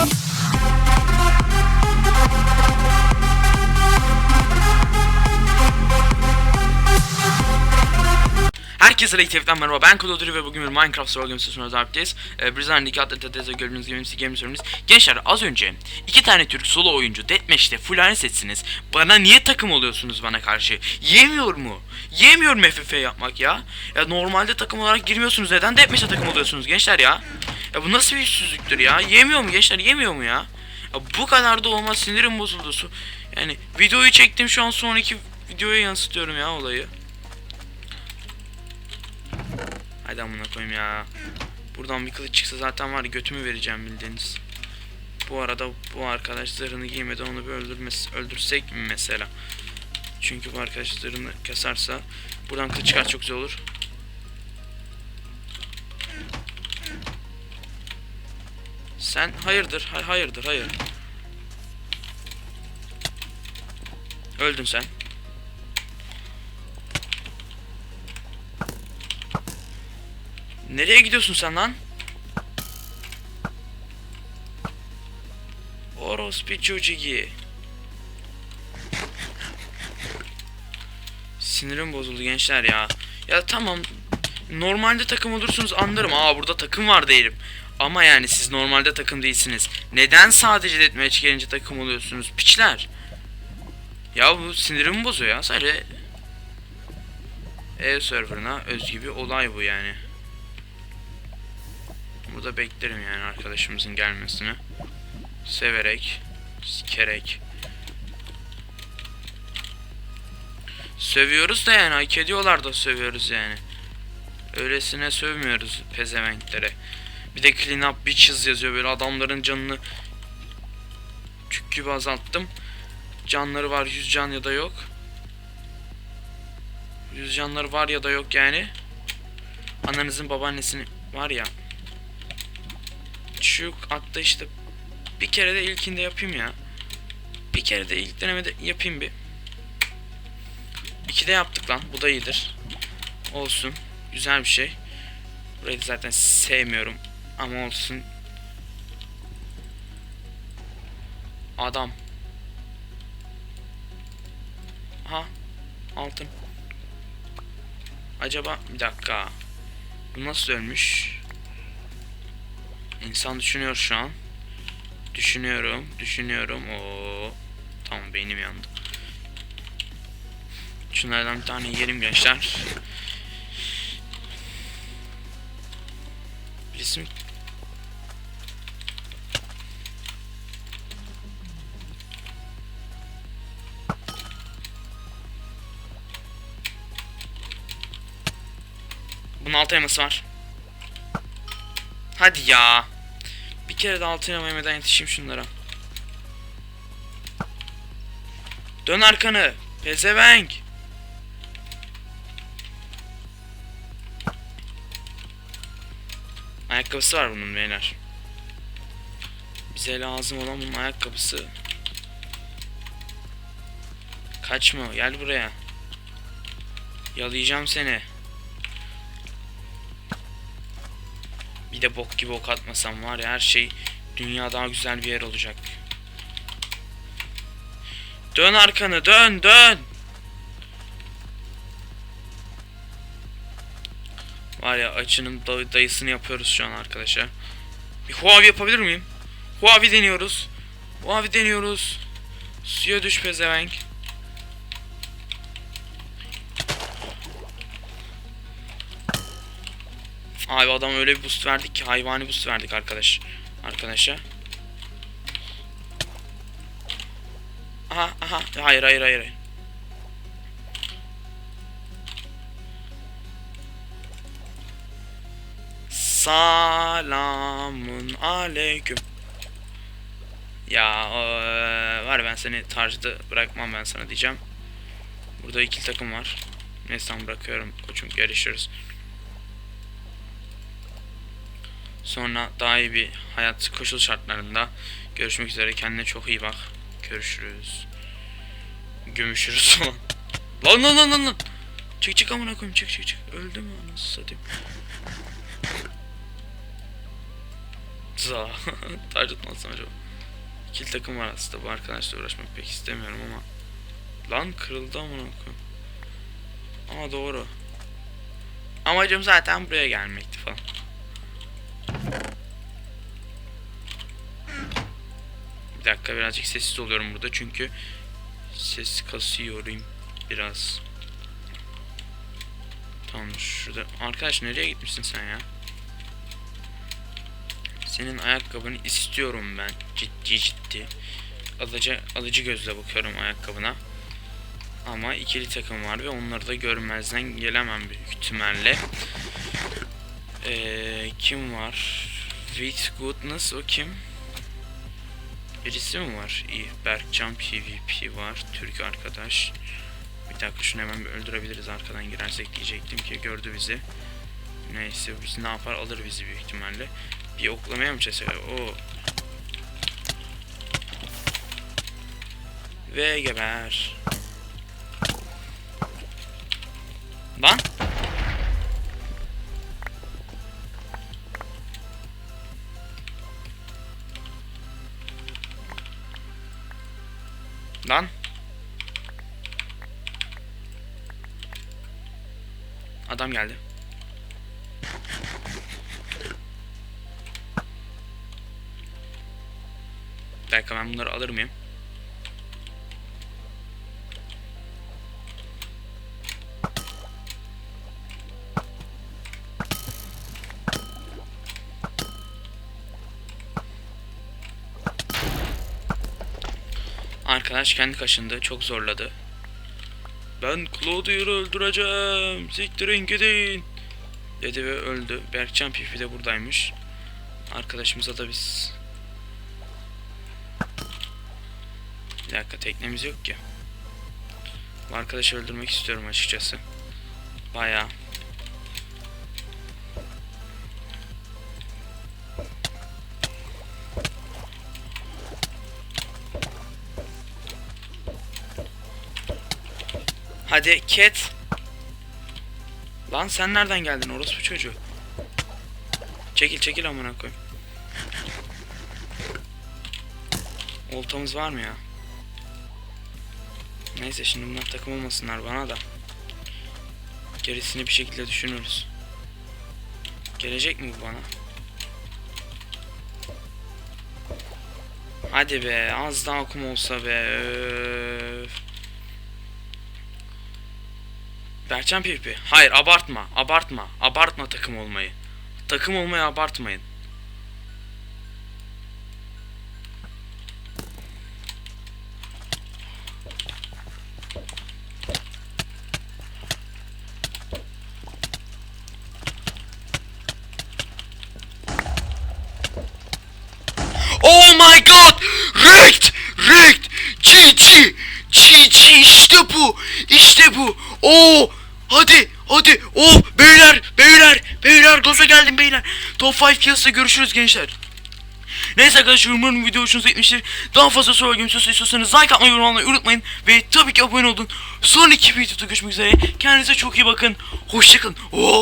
Thank you. Herkese Rektif'ten merhaba ben Kododuri ve bugün bir Minecraft Survival Games sesine özellikteyiz. Ee, Blizzard'ın iki adlı teteze gördüğünüz gibi MC Games ürünümüz. Gençler az önce iki tane Türk solo oyuncu Deathmatch'te full setsiniz. Bana niye takım oluyorsunuz bana karşı? Yemiyor mu? Yemiyor mu FF yapmak ya? Ya normalde takım olarak girmiyorsunuz. Neden Deathmatch'te takım oluyorsunuz gençler ya? Ya bu nasıl bir yüzsüzlüktür ya? Yemiyor mu gençler? Yemiyor mu ya? Ya bu kadar da olmaz sinirim bozuldu. Yani videoyu çektim şu an sonraki videoya yansıtıyorum ya olayı. Hadi amına koyayım ya. Buradan bir kılıç çıksa zaten var götümü vereceğim bildiğiniz. Bu arada bu arkadaş zırhını giymeden onu bir öldürmesi, öldürsek mi mesela? Çünkü bu arkadaş zırhını kasarsa buradan kılıç çıkar çok güzel olur. Sen hayırdır? Hay hayırdır, hayır. Öldün sen. Nereye gidiyorsun sen lan? Orospu çocuğu. Sinirim bozuldu gençler ya. Ya tamam. Normalde takım olursunuz anlarım. Aa burada takım var derim. Ama yani siz normalde takım değilsiniz. Neden sadece deathmatch gelince takım oluyorsunuz? Piçler. Ya bu sinirimi bozuyor ya. Sadece ev serverına özgü bir olay bu yani. Burada beklerim yani arkadaşımızın gelmesini. Severek, sikerek. Sövüyoruz da yani hak ediyorlar da sövüyoruz yani. Öylesine sövmüyoruz pezevenklere. Bir de clean up bitches yazıyor böyle adamların canını çük gibi azalttım. Canları var 100 can ya da yok. 100 canları var ya da yok yani. Ananızın babaannesini var ya şu hatta işte bir kere de ilkinde yapayım ya. Bir kere de ilk denemede yapayım bir. İki de yaptık lan. Bu da iyidir. Olsun. Güzel bir şey. Burayı zaten sevmiyorum. Ama olsun. Adam. Aha. Altın. Acaba bir dakika. Bu nasıl ölmüş? İnsan düşünüyor şu an. Düşünüyorum, düşünüyorum. O tamam beynim yandı. Şunlardan bir tane yiyelim gençler. Birisi mi? Bunun altı elması var. Hadi ya. Bir kere de altın elma yemeden yetişeyim şunlara. Dön arkanı. Pezevenk. Ayakkabısı var bunun beyler. Bize lazım olan bunun ayakkabısı. Kaçma gel buraya. Yalayacağım seni. Bir de bok gibi ok atmasam var ya her şey dünya daha güzel bir yer olacak. Dön arkanı dön dön. Var ya açının day- dayısını yapıyoruz şu an arkadaşlar. Bir Huawei yapabilir miyim? Huawei deniyoruz. Huawei deniyoruz. Suya düş pezevenk. Abi adam öyle bir boost verdik ki hayvani boost verdik arkadaş. Arkadaşa. Aha aha hayır hayır hayır. Selamun aleyküm. Ya eee, var ben seni tarzda bırakmam ben sana diyeceğim. Burada ikili takım var. Neyse bırakıyorum koçum görüşürüz. Sonra daha iyi bir hayat koşul şartlarında görüşmek üzere. Kendine çok iyi bak. Görüşürüz. Gömüşürüz falan. Lan lan lan lan lan. Çık çık amına koyayım çık çık çık. Öldü mü anasını satayım. Za. Target mı atsam acaba? İkili takım var aslında. Bu arkadaşla uğraşmak pek istemiyorum ama. Lan kırıldı amına koyayım. Ama doğru. Amacım zaten buraya gelmekti falan. Bir dakika birazcık sessiz oluyorum burada çünkü ses kasıyorum biraz. Tamam şurada. Arkadaş nereye gitmişsin sen ya? Senin ayakkabını istiyorum ben. Ciddi ciddi. Alıcı, alıcı gözle bakıyorum ayakkabına. Ama ikili takım var ve onları da görmezden gelemem büyük ihtimalle. Ee, kim var? With Goodness o kim? Birisi mi var? İyi. Berkcan PvP var. Türk arkadaş. Bir dakika şunu hemen bir öldürebiliriz arkadan girersek diyecektim ki gördü bizi. Neyse biz ne yapar alır bizi büyük ihtimalle. Bir oklamaya mı çalışıyor? O. Ve geber. Lan. Lan. Adam geldi. Bir dakika ben bunları alır mıyım? Arkadaş kendi kaşındı. Çok zorladı. Ben Claudia'yı öldüreceğim. Siktirin gidin. Dedi ve öldü. Berkcan Pipi de buradaymış. Arkadaşımıza da biz... Bir dakika teknemiz yok ki. Bu arkadaşı öldürmek istiyorum açıkçası. Bayağı. Hadi Cat. Lan sen nereden geldin orospu çocuğu? Çekil çekil amına koyayım. Oltamız var mı ya? Neyse şimdi bunlar takım olmasınlar bana da. Gerisini bir şekilde düşünürüz. Gelecek mi bu bana? Hadi be az daha okum olsa be. Öf. Berçem PvP. Hayır abartma. Abartma. Abartma takım olmayı. Takım olmayı abartmayın. Oh my god! Wrecked! Wrecked! GG! GG işte bu! İşte bu! Oo! Hadi! Hadi! Oh! Beyler! Beyler! Beyler! Gaza geldim beyler! Top 5 piyasada görüşürüz gençler. Neyse arkadaşlar umarım video hoşunuza gitmiştir. Daha fazla soru görmüşsünüz istiyorsanız like atmayı yorum almayı unutmayın. Ve tabii ki abone olun. Sonraki videoda görüşmek üzere. Kendinize çok iyi bakın. Hoşçakalın. Oo!